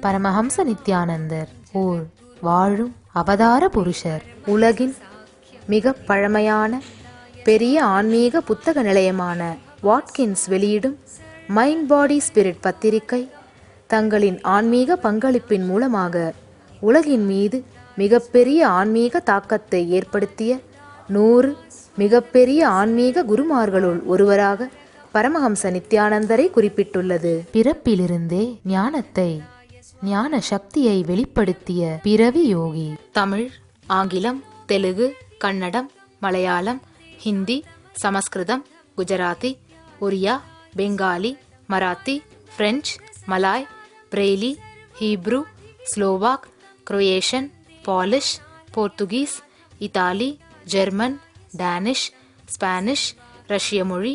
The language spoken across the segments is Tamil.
பரமஹம்ச நித்யானந்தர் ஓர் வாழும் அவதார புருஷர். உலகின் மிக பழமையான பெரிய ஆன்மீக புத்தக நிலையமான வாட்கின்ஸ் வெளியிடும் மைண்ட் பாடி ஸ்பிரிட் பத்திரிகை தங்களின் ஆன்மீக பங்களிப்பின் மூலமாக உலகின் மீது மிகப்பெரிய ஆன்மீக தாக்கத்தை ஏற்படுத்திய நூறு மிகப்பெரிய ஆன்மீக குருமார்களுள் ஒருவராக பரமஹம்ச நித்யானந்தரை குறிப்பிட்டுள்ளது. பிறப்பிலிருந்தே ஞானத்தை ஞான சக்தியை வெளிப்படுத்திய பிறவி யோகி. தமிழ் ஆங்கிலம் Telugu Kannada Malayalam Hindi Sanskrit Gujarati Oriya Bengali Marathi French Malay Braille Hebrew Slovak Croatian Polish Portuguese Italy German Danish Spanish ரஷ்ய மொழி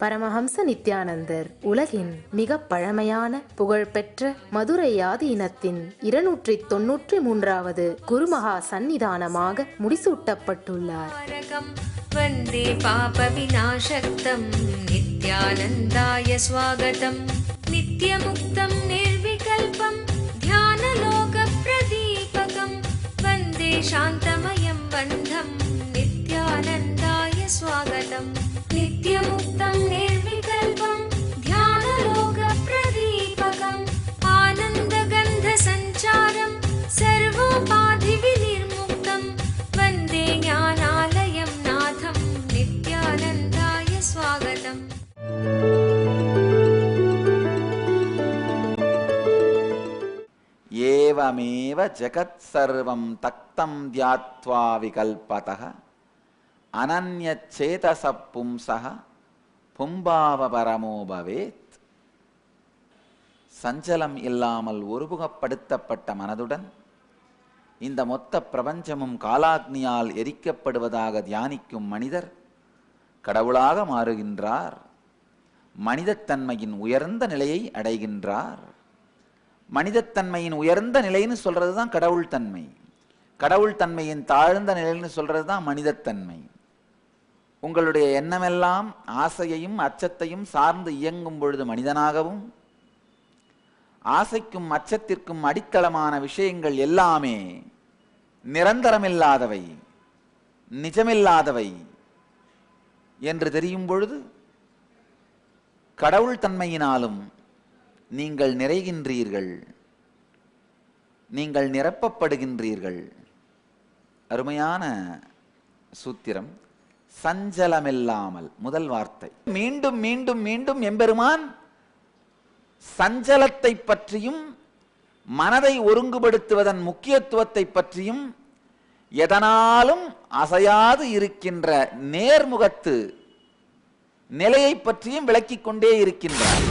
பரமஹம்ச நித்யானந்தர் உலகின் மிக பழமையான புகழ்பெற்ற மதுரை ஆதீனத்தின் இருநூற்றி தொன்னூற்றி மூன்றாவது குருமகா சந்நிதானமாக முடிசூட்டப்பட்டுள்ளார் तारकं वन्दे पापविनाशक्तं नित्यानन्दाय स्वागतं नित्यमुक्तं निर्विकल्पं ध्यानलोकप्रदीपकं वन्दे शान्तमयं ஏவமேவ ஜகத் சர்வம் தக்தம் தியாத்வா அனன்ய அனன்யச்சேதச பும்சः பும்பாவ பரமோ பவேத் சஞ்சலம் இல்லாமல் ஒருமுகப்படுத்தப்பட்ட மனதுடன் இந்த மொத்த பிரபஞ்சமும் காலாக்னியால் எரிக்கப்படுவதாக தியானிக்கும் மனிதர் கடவுளாக மாறுகின்றார் மனிதத்தன்மையின் உயர்ந்த நிலையை அடைகின்றார். மனிதத்தன்மையின் உயர்ந்த நிலைன்னு சொல்றது தான் கடவுள் தன்மை கடவுள் தன்மையின் தாழ்ந்த நிலைன்னு சொல்றது தான் மனிதத்தன்மை. உங்களுடைய எண்ணமெல்லாம் ஆசையையும் அச்சத்தையும் சார்ந்து இயங்கும் பொழுது மனிதனாகவும் ஆசைக்கும் அச்சத்திற்கும் அடித்தளமான விஷயங்கள் எல்லாமே நிரந்தரமில்லாதவை நிஜமில்லாதவை என்று தெரியும் பொழுது கடவுள் தன்மையினாலும் நீங்கள் நிறைகின்றீர்கள். நீங்கள் நிரப்பப்படுகின்றீர்கள். அருமையான சூத்திரம். சஞ்சலமில்லாமல். முதல் வார்த்தை. மீண்டும் மீண்டும் மீண்டும் எம்பெருமான் சஞ்சலத்தை பற்றியும் மனதை ஒருங்குபடுத்துவதன் முக்கியத்துவத்தை பற்றியும் எதனாலும் அசையாது இருக்கின்ற நேர்முகத்து நிலையை பற்றியும் விளக்கிக் கொண்டே இருக்கின்றார்.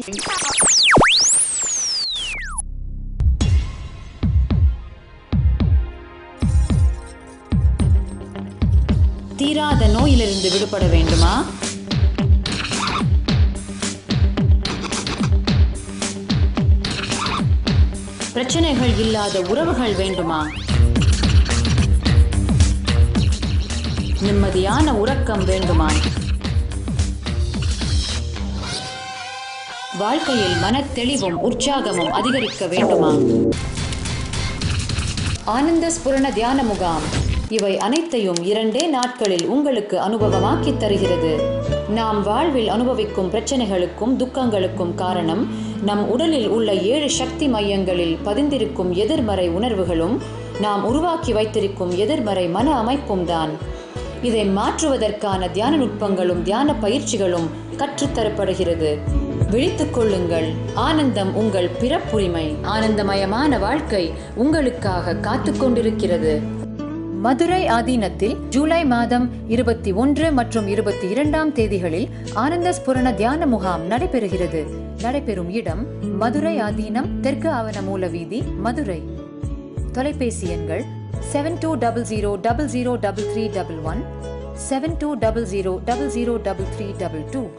தீராத நோயிலிருந்து விடுபட வேண்டுமா? பிரச்சனைகள் இல்லாத உறவுகள் வேண்டுமா? நிம்மதியான உறக்கம் வேண்டுமா? வாழ்க்கையில் மனத்தெளிவும் உற்சாகமும் அதிகரிக்க வேண்டுமா ஆனந்த ஸ்புரண தியான முகாம். இவை அனைத்தையும் இரண்டே நாட்களில் உங்களுக்கு அனுபவமாக்கித் தருகிறது. நாம் வாழ்வில் அனுபவிக்கும் பிரச்சனைகளுக்கும் துக்கங்களுக்கும் காரணம் நம் உடலில் உள்ள ஏழு சக்தி மையங்களில் பதிந்திருக்கும் எதிர்மறை உணர்வுகளும் நாம் உருவாக்கி வைத்திருக்கும் எதிர்மறை மன அமைப்பும் தான். இதை மாற்றுவதற்கான தியான நுட்பங்களும் தியான பயிற்சிகளும் கற்றுத்தரப்படுகிறது. விழித்துக் கொள்ளுங்கள். ஆனந்தம் உங்கள் பிறப்புரிமை. ஆனந்தமயமான வாழ்க்கை உங்களுக்காக காத்து கொண்டிருக்கிறது. மதுரை ஆதீனத்தில் ஜூலை மாதம் இருபத்தி ஒன்று மற்றும் இருபத்தி இரண்டாம் தேதிகளில் ஆனந்த ஸ்புரண தியான முகாம் நடைபெறுகிறது. நடைபெறும் இடம் மதுரை ஆதீனம் தெற்கு ஆவண மூல வீதி மதுரை. தொலைபேசி எண்கள் seven two double zero double zero double three double one seven two double zero double zero double three double two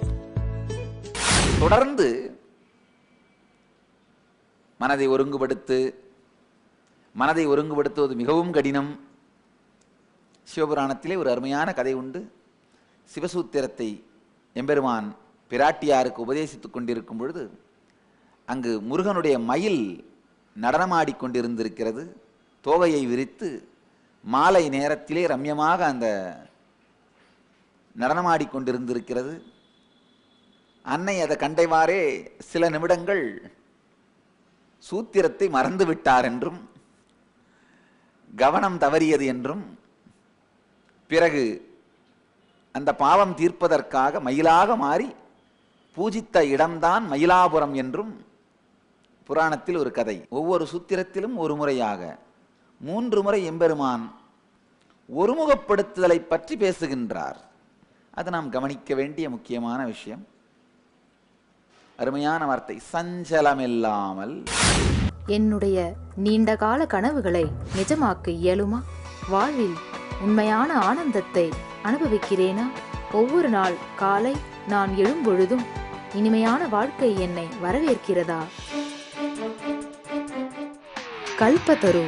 தொடர்ந்து மனதை ஒருங்குபடுத்து மனதை ஒருங்குபடுத்துவது மிகவும் கடினம். சிவபுராணத்திலே ஒரு அருமையான கதை உண்டு. சிவசூத்திரத்தை எம்பெருமான் பிராட்டியாருக்கு உபதேசித்துக் கொண்டிருக்கும் பொழுது அங்கு முருகனுடைய மயில் நடனமாடி கொண்டிருந்திருக்கிறது. தோகையை விரித்து மாலை நேரத்திலே ரம்யமாக அந்த நடனமாடி கொண்டிருந்திருக்கிறது. அன்னை அதை கண்டைவாறே சில நிமிடங்கள் சூத்திரத்தை மறந்துவிட்டார் என்றும் கவனம் தவறியது என்றும் பிறகு அந்த பாவம் தீர்ப்பதற்காக மயிலாக மாறி பூஜித்த இடம்தான் மயிலாபுரம் என்றும் புராணத்தில் ஒரு கதை. ஒவ்வொரு சூத்திரத்திலும் ஒரு முறையாக மூன்று முறை எம்பெருமான் ஒருமுகப்படுத்துதலை பற்றி பேசுகின்றார். அது நாம் கவனிக்க வேண்டிய முக்கியமான விஷயம். அருமையான வார்த்தை. சஞ்சலமில்லாமல். என்னுடைய நீண்டகால கனவுகளை நிஜமாக்க இயலுமா? வாழ்வில் உண்மையான ஆனந்தத்தை அனுபவிக்கிறேனா? ஒவ்வொரு நாள் காலை நான் எழும்பொழுதும் இனிமையான வாழ்க்கை என்னை வரவேற்கிறதா? கல்பத்தரு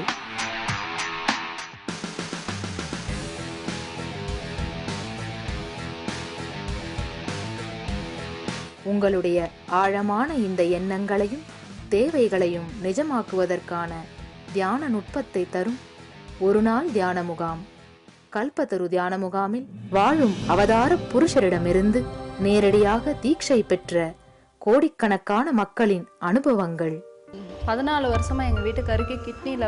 உங்களுடைய ஆழமான இந்த எண்ணங்களையும் தேவைகளையும் நிஜமாக்குவதற்கான தியான நுட்பத்தை தரும் ஒரு நாள் தியான முகாம். கல்பத்தரு தியான முகாமில் வாழும் அவதார புருஷரிடமிருந்து நேரடியாக தீட்சை பெற்ற கோடிக்கணக்கான மக்களின் அனுபவங்கள். பதினாலு வருஷமாக எங்கள் வீட்டுக்காருக்கு கிட்னியில்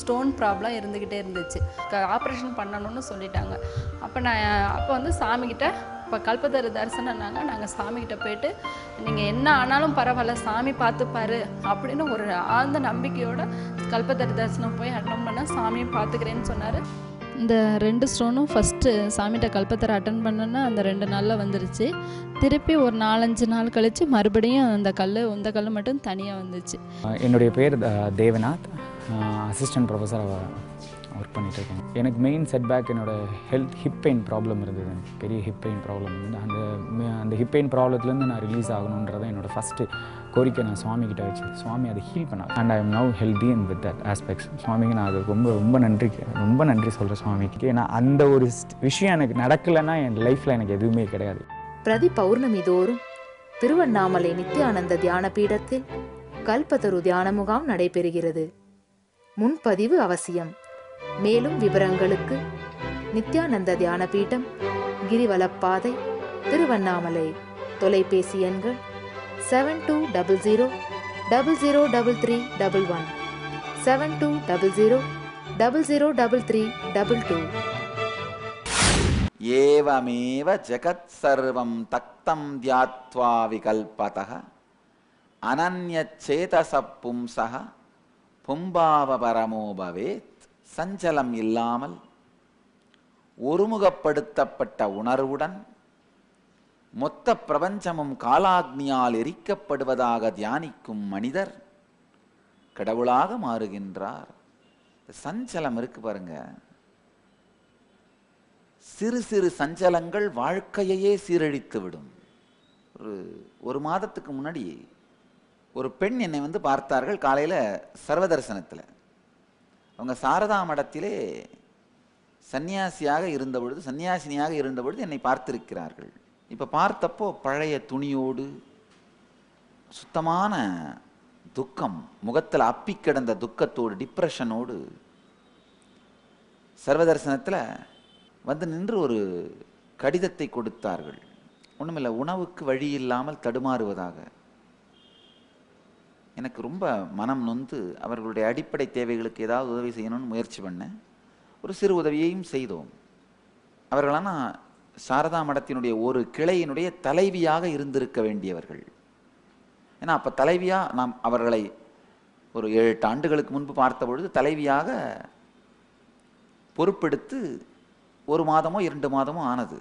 ஸ்டோன் ப்ராப்ளம் இருந்துக்கிட்டே இருந்துச்சு. ஆப்ரேஷன் பண்ணணும்னு சொல்லிட்டாங்க. அப்போ நான் அப்போ வந்து சாமிக்கிட்ட அப்போ கல்பதரு தரிசனம்னாங்க நாங்கள் சாமிக்கிட்ட போயிட்டு நீங்கள் என்ன ஆனாலும் பரவாயில்ல சாமி பார்த்துப்பாரு அப்படின்னு ஒரு ஆழ்ந்த நம்பிக்கையோட கல்பதரு தரிசனம் போய் அட்டன் பண்ண சாமியை பார்த்துக்கிறேன்னு சொன்னார். இந்த ரெண்டு ஸ்டோனும் ஃபஸ்ட்டு சாமிகிட்ட கல்பத்தரை அட்டன் பண்ணோன்னா அந்த ரெண்டு நாளில் வந்துருச்சு. திருப்பி ஒரு நாலஞ்சு நாள் கழித்து மறுபடியும் அந்த கல் இந்த கல் மட்டும் தனியாக வந்துச்சு. என்னுடைய பேர் தேவநாத். அசிஸ்டன்ட் ப்ரொஃபஸர் ஒர்க் பண்ணிட்டு இருக்கேன் எனக்கு மெயின் செட்பேக் என்னோட ஹெல்த் ஹிப் பெயின் ப்ராப்ளம் இருந்தது. எனக்கு பெரிய ஹிப் பெயின் ப்ராப்ளம் இருந்தது அந்த அந்த ஹிப் பெயின் ப்ராப்ளத்துலேருந்து நான் ரிலீஸ் ஆகணுன்றதை என்னோட ஃபஸ்ட்டு கோரிக்கை நான் சுவாமி கிட்ட வச்சு சுவாமி அதை ஹீல் பண்ணாங்க and I am now healthy and with that aspects சுவாமிக்கு நான் அது ரொம்ப ரொம்ப நன்றி ரொம்ப நன்றி சொல்கிறேன் சுவாமிக்கு. ஏன்னா அந்த ஒரு விஷயம் எனக்கு நடக்கலைன்னா என் லைஃப்பில் எனக்கு எதுவுமே கிடையாது. பிரதி பௌர்ணமி தோறும் திருவண்ணாமலை நித்யானந்த தியான பீடத்தில் கல்பத்தரு தியான முகாம் நடைபெறுகிறது. முன்பதிவு அவசியம். மேலும் விவரங்களுக்கு நித்யானந்த தியான பீடம் கிரிவலப்பாதை திருவண்ணாமலை தொலைபேசி எண்கள் seven two double zero double zero double three double one seven two double zero double zero double three double two ஏவமேவ ஜகத் சர்வம் தக்தம் தியாத்வா விகல்பதः அனன்யச்சேதச பும்சக பும்பாவபரமோ பவேத். சஞ்சலம் இல்லாமல் ஒருமுகப்படுத்தப்பட்ட உணர்வுடன் மொத்த பிரபஞ்சமும் காலாக்னியால் எரிக்கப்படுவதாக தியானிக்கும் மனிதர் கடவுளாக மாறுகின்றார். சஞ்சலம் இருக்கு பாருங்க. சிறு சிறு சஞ்சலங்கள் வாழ்க்கையையே சீரழித்து விடும். ஒரு ஒரு மாதத்துக்கு முன்னாடி ஒரு பெண் என்னை வந்து பார்த்தார்கள் காலையில் சர்வதர்சனத்தில். அவங்க சாரதா மடத்திலே சன்னியாசியாக இருந்த பொழுது சன்னியாசினியாக இருந்த பொழுது என்னை பார்த்திருக்கிறார்கள். இப்போ பார்த்தப்போ பழைய துணியோடு சுத்தமான துக்கம் முகத்தில் அப்பி கிடந்த துக்கத்தோடு டிப்ரெஷனோடு சர்வதர்சனத்தில் வந்து நின்று ஒரு கடிதத்தை கொடுத்தார்கள். ஒன்றுமில்லை உணவுக்கு வழி இல்லாமல் தடுமாறுவதாக. எனக்கு ரொம்ப மனம் நொந்து அவர்களுடைய அடிப்படை தேவைகளுக்கு ஏதாவது உதவி செய்யணும்னு முயற்சி பண்ணேன் ஒரு சிறு உதவியையும் செய்தோம். அவர்களான சாரதா மடத்தினுடைய ஒரு கிளையினுடைய தலைவியாக இருந்திருக்க வேண்டியவர்கள். ஏன்னா அப்போ தலைவியாக நாம் அவர்களை ஒரு ஏழு எட்டு ஆண்டுகளுக்கு முன்பு பார்த்த பொழுது தலைவியாக பொறுப்பெடுத்து ஒரு மாதமோ இரண்டு மாதமோ ஆனது.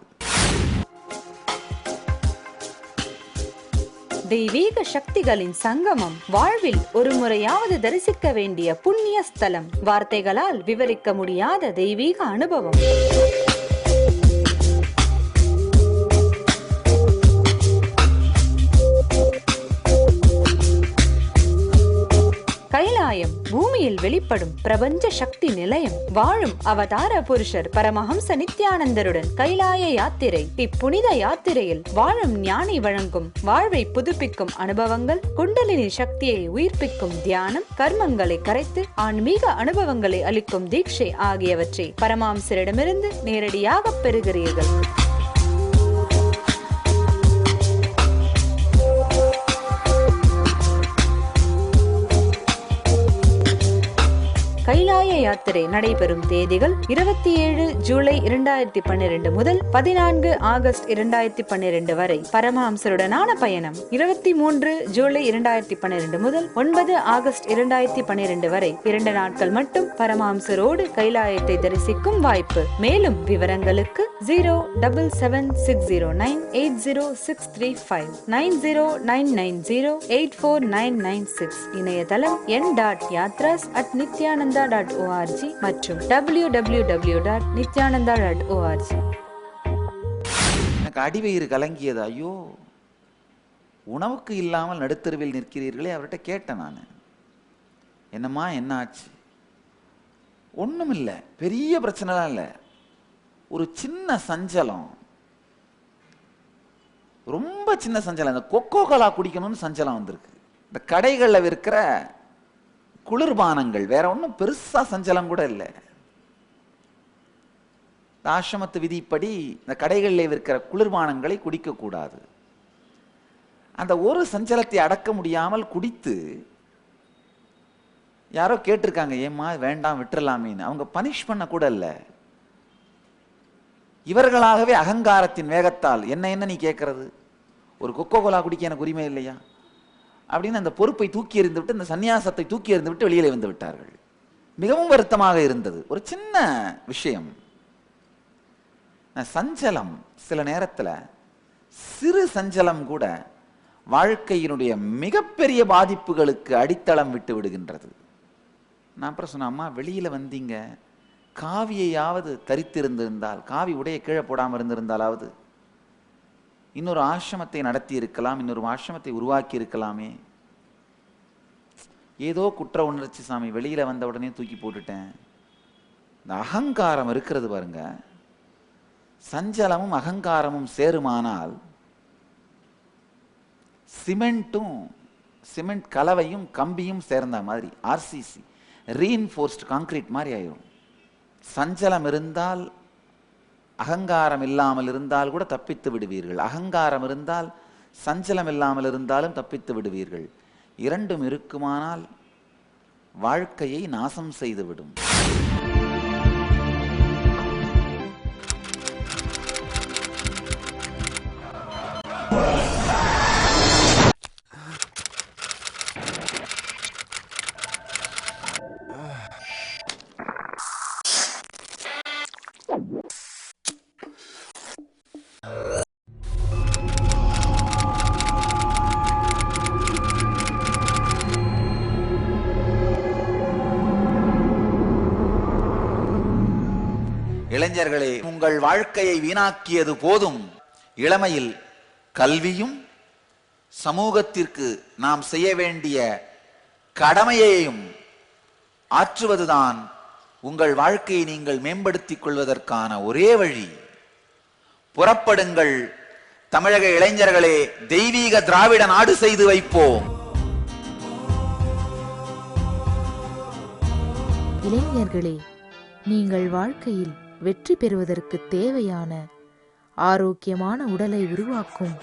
தெய்வீக சக்திகளின் சங்கமம் வாழ்வில் ஒரு முறையாவது தரிசிக்க வேண்டிய புண்ணிய ஸ்தலம். வார்த்தைகளால் விவரிக்க முடியாத தெய்வீக அனுபவம். பூமியில் பிரபஞ்ச சக்தி நிலையம் வாழும் அவதார புருஷர் பரமஹம்ச நித்யானந்தருடன் கைலாய யாத்திரை. இப்புனித யாத்திரையில் வாழும் ஞானி வழங்கும் வாழ்வை புதுப்பிக்கும் அனுபவங்கள் குண்டலினி சக்தியை உயிர்ப்பிக்கும் தியானம் கர்மங்களை கரைத்து ஆன்மீக அனுபவங்களை அளிக்கும் தீட்சை ஆகியவற்றை பரமாம்சரிடமிருந்து நேரடியாக பெறுகிறீர்கள். கைலாய யாத்திரை நடைபெறும் தேதிகள் இருபத்தி ஏழு ஜூலை இரண்டாயிரத்தி பன்னிரண்டு முதல் பதினான்கு ஆகஸ்ட் இரண்டாயிரத்தி பன்னிரண்டு வரை. பரமஹம்சருடனான பயணம் இருபத்தி மூன்று ஜூலை இரண்டாயிரத்தி பன்னிரண்டு முதல் ஒன்பது ஆகஸ்ட் இரண்டாயிரத்தி பன்னிரண்டு வரை. இரண்டு நாட்கள் மட்டும் பரமஹம்சரோடு கைலாயத்தை தரிசிக்கும் வாய்ப்பு. மேலும் விவரங்களுக்கு zero double seven six zero nine eight zero six three five nine zero nine nine zero eight four nine nine six. இணையதளம் N dot yatras at Nithyananda dot O R G மற்றும் W W W dot Nithyananda dot O R G எனக்கு அடிவயிறு கலங்கியது. ஐயோ உணவுக்கு இல்லாமல் நடுத்தருவில் நிற்கிறீர்களே அவர்கிட்ட கேட்டேன் நான். என்னம்மா என்ன ஆச்சு ஒன்றும் இல்லை பெரிய பிரச்சனைலாம் இல்லை. ஒரு சின்ன சஞ்சலம். ரொம்ப சின்ன சஞ்சலம். இந்த கொக்கோ கோலா குடிக்கணும்னு சஞ்சலம் வந்திருக்கு. இந்த கடைகளில் விற்கிற குளிர்பானங்கள் வேற ஒன்றும் பெருசா சஞ்சலம் கூட இல்லை. இந்த ஆசிரமத்து விதிப்படி இந்த கடைகளில் விற்கிற குளிர்பானங்களை குடிக்கக்கூடாது. அந்த ஒரு சஞ்சலத்தை அடக்க முடியாமல் குடித்து யாரோ கேட்டிருக்காங்க ஏம்மா வேண்டாம் விட்டுறலாமேன்னு. அவங்க பனிஷ் பண்ண கூட இல்லை. இவர்களாகவே அகங்காரத்தின் வேகத்தால் என்ன என்ன நீ கேட்கறது? ஒரு கொக்கோ கோலா குடிக்க எனக்கு உரிமை இல்லையா? அப்படின்னு அந்த பொறுப்பை தூக்கி எறிந்துவிட்டு அந்த இந்த சந்நியாசத்தை தூக்கி எறிந்துவிட்டு வெளியிலே வந்து விட்டார்கள். மிகவும் வருத்தமாக இருந்தது. ஒரு சின்ன விஷயம். சஞ்சலம். சில நேரத்தில் சிறு சஞ்சலம் கூட வாழ்க்கையினுடைய மிகப்பெரிய பாதிப்புகளுக்கு அடித்தளம் விட்டு விடுகின்றது. நான் அப்புறம் சொன்னேன் அம்மா வெளியில் வந்தீங்க. காவியையாவது தரித்திருந்திருந்தால் காவி உடைய கீழே போடாமல் இருந்திருந்தாலாவது இன்னொரு ஆசிரமத்தை நடத்தி இருக்கலாம் இன்னொரு ஆசிரமத்தை உருவாக்கி இருக்கலாமே. ஏதோ குற்ற உணர்ச்சி சாமி வெளியில வந்த உடனே தூக்கி போட்டுட்டேன். இந்த அகங்காரம் இருக்கிறது பாருங்க. சஞ்சலமும் அகங்காரமும் சேருமானால் சிமெண்ட்டும் சிமெண்ட் கலவையும் கம்பியும் சேர்ந்த மாதிரி ஆர்சிசி ரீஇன்ஃபோர்ஸ்டு கான்கிரீட் மாதிரி ஆயிரும். சஞ்சலம் இருந்தால் அகங்காரம் இல்லாமல் இருந்தால் கூட தப்பித்து விடுவீர்கள். அகங்காரம் இருந்தால் சஞ்சலம் இல்லாமல் இருந்தாலும் தப்பித்து விடுவீர்கள். இரண்டும் இருக்குமானால் வாழ்க்கையை நாசம் செய்துவிடும். உங்கள் வாழ்க்கையை வீணாக்கியது போதும். இளமையில் கல்வியும் சமூகத்திற்கு நாம் செய்ய வேண்டிய கடமையையும் ஆற்றுவதுதான் உங்கள் வாழ்க்கையை நீங்கள் மேம்படுத்திக் கொள்வதற்கான ஒரே வழி. புறப்படுங்கள். தமிழக இளைஞர்களே தெய்வீக திராவிட நாடு செய்து வைப்போம். இளைஞர்களே நீங்கள் வாழ்க்கையில் வெற்றி பெறுவதற்கு தேவையான ஆரோக்கியமான உடலை உருவாக்கும்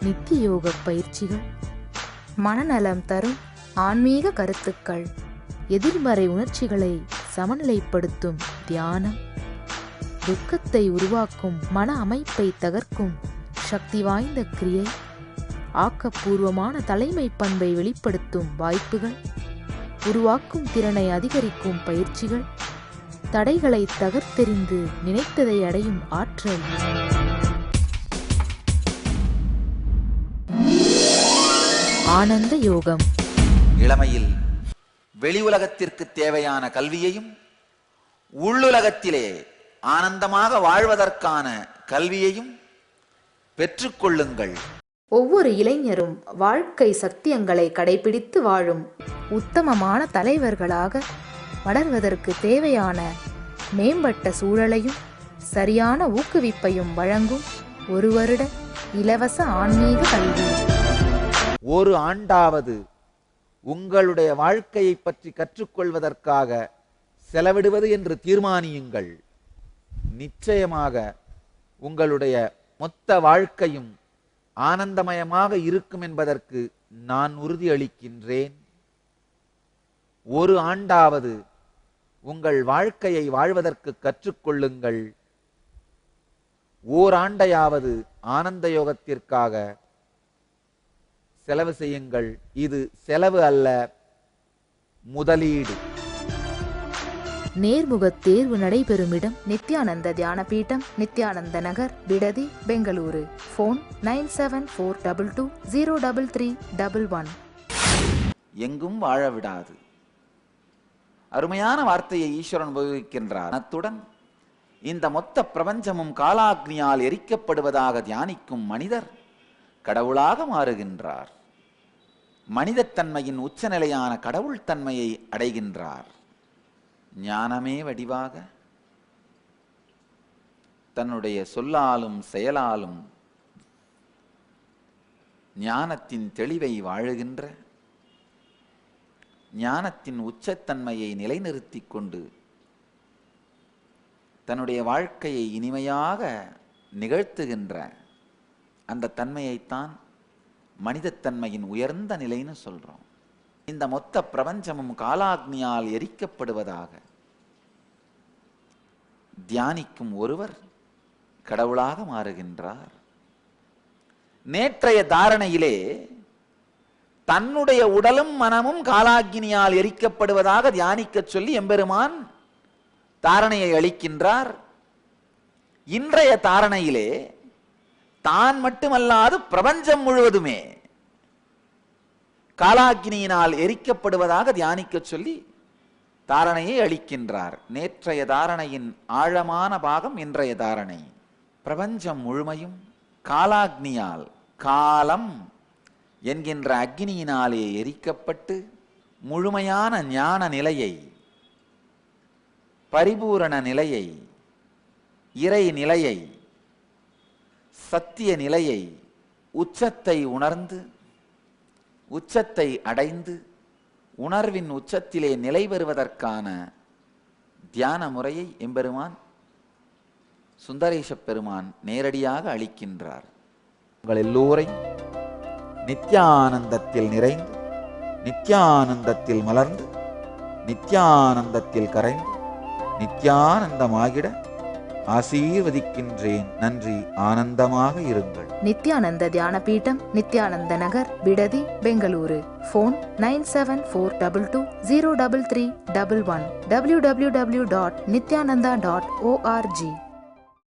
நித்திய யோக பயிற்சிகள். மனநலம் தரும் ஆன்மீக கருத்துக்கள் எதிர்மறை உணர்ச்சிகளை சமநிலைப்படுத்தும் தியானம். துக்கத்தை உருவாக்கும் மன அமைப்பை தகர்க்கும் சக்தி வாய்ந்த கிரியை ஆக்கப்பூர்வமான தலைமை பண்பை வெளிப்படுத்தும் வாய்ப்புகள் உருவாக்கும் திறனை அதிகரிக்கும் பயிற்சிகள். தடைகளை தகர்த்தெறிந்து நினைத்ததை அடையும் ஆற்றல். ஆனந்த யோகம். இளமையில் வெளி உலகத்திற்கு தேவையான கல்வியையும் உள்ளுலகத்திலே ஆனந்தமாக வாழ்வதற்கான கல்வியையும் பெற்றுக்கொள்ளுங்கள் ஒவ்வொரு இளைஞரும் வாழ்க்கை சத்தியங்களை கடைபிடித்து வாழும் உத்தமமான தலைவர்களாக வளர்வதற்கு தேவையான மேம்பட்ட சூழலையும் சரியான ஊக்குவிப்பையும் வழங்கும் ஒரு வருட இலவச ஆன்மீக கல்வி. ஒரு ஆண்டாவது உங்களுடைய வாழ்க்கையை பற்றி கற்றுக்கொள்வதற்காக செலவிடுவது என்று தீர்மானியுங்கள். நிச்சயமாக உங்களுடைய மொத்த வாழ்க்கையும் ஆனந்தமயமாக இருக்கும் என்பதற்கு நான் உறுதியளிக்கின்றேன். ஒரு ஆண்டாவது உங்கள் வாழ்க்கையை வாழ்வதற்கு கற்றுக்கொள்ளுங்கள். ஓராண்டையாவது ஆனந்த யோகத்திற்காக செலவு செய்யுங்கள். இது செலவு அல்ல முதலீடு. நேர்முக தேர்வு நடைபெறும் இடம் Nithyananda Dhyana Peetham Nithyananda Nagar Bidadi Bengaluru. Phone nine seven four double two zero double three double one. எங்கும் வாழ விடாது. அருமையான வார்த்தையை ஈஸ்வரன் உபயோகிக்கின்றார். அத்துடன் இந்த மொத்த பிரபஞ்சமும் காலாக்னியால் எரிக்கப்படுவதாக தியானிக்கும் மனிதர் கடவுளாக மாறுகின்றார். மனிதத்தன்மையின் உச்சநிலையான கடவுள் தன்மையை அடைகின்றார். ஞானமே வடிவாக தன்னுடைய சொல்லாலும் செயலாலும் ஞானத்தின் தெளிவை வாழுகின்ற ஞானத்தின் உச்சத்தன்மையை நிலைநிறுத்தி கொண்டு தன்னுடைய வாழ்க்கையை இனிமையாக நிகழ்த்துகின்ற அந்த தன்மையைத்தான் மனிதத்தன்மையின் உயர்ந்த நிலைன்னு சொல்றோம். இந்த மொத்த பிரபஞ்சமும் காலாக்னியால் எரிக்கப்படுவதாக தியானிக்கும் ஒருவர் கடவுளாக மாறுகின்றார். நேற்றைய தாரணையிலே தன்னுடைய உடலும் மனமும் காலாகினியால் எரிக்கப்படுவதாக தியானிக்கச் சொல்லி எம்பெருமான் தாரணையை அளிக்கின்றார். இன்றைய தாரணையிலே தான் மட்டுமல்லாது பிரபஞ்சம் முழுவதுமே காலாகினியினால் எரிக்கப்படுவதாக தியானிக்க சொல்லி தாரணையை அளிக்கின்றார். நேற்றைய தாரணையின் ஆழமான பாகம் இன்றைய தாரணை. பிரபஞ்சம் முழுமையும் காலாக்னியால் காலம் என்கின்ற அக்னியினாலே எரிக்கப்பட்டு முழுமையான ஞான நிலையை பரிபூரண நிலையை இறை நிலையை சத்திய நிலையை உச்சத்தை உணர்ந்து உச்சத்தை அடைந்து உணர்வின் உச்சத்திலே நிலை பெறுவதற்கான தியான முறையை எம்பெருமான் சுந்தரேஷ பெருமான் நேரடியாக அளிக்கின்றார். உங்கள் எல்லோரையும் நித்யானந்தத்தில் நிறைந்து நித்யானந்தத்தில் மலர்ந்து நித்யானந்தத்தில் கரைந்து நித்யானந்தமாகிட ஆசீர்வதிக்கின்றேன். நன்றி ஆனந்தமாக இருங்கள். Nithyananda Dhyana Peetham Nithyananda Nagar Bidadi Bengaluru. Phone nine seven four double two zero double three double one W W W dot Nithyananda dot O R G